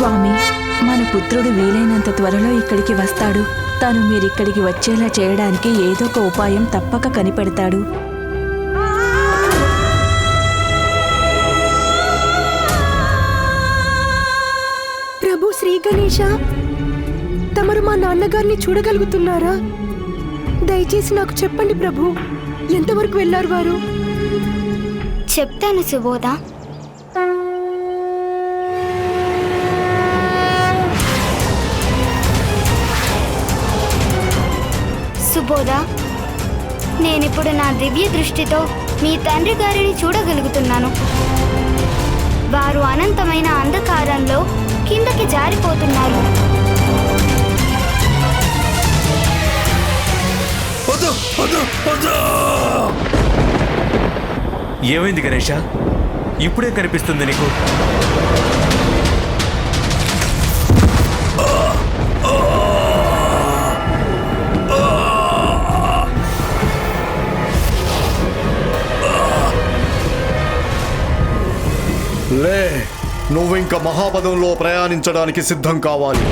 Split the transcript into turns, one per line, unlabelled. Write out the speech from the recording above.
స్వామి మన పుత్రుడు వీలైనంత త్వరలో ఇక్కడికి వస్తాడు. తను మీరిక్కడికి వచ్చేలా చేయడానికి ఏదో ఒక ఉపాయం తప్పక కనిపెడతాడు.
ప్రభు శ్రీ గణేష తమరు మా నాన్నగారిని చూడగలుగుతున్నారా? దయచేసి నాకు చెప్పండి ప్రభు ఎంతవరకు వెళ్ళారు వారు?
చెప్తాను సుబోధ. సుబోధ నేనిప్పుడు నా దివ్య దృష్టితో మీ తండ్రి గారిని చూడగలుగుతున్నాను. వారు అనంతమైన అంధకారంలో కిందకి జారిపోతున్నారు.
ఏమైంది గణేష? ఇప్పుడే కనిపిస్తుంది నీకు?
లే నువ్వు ఇంకా మహాపదంలో ప్రయాణించడానికి సిద్ధం కావాలి.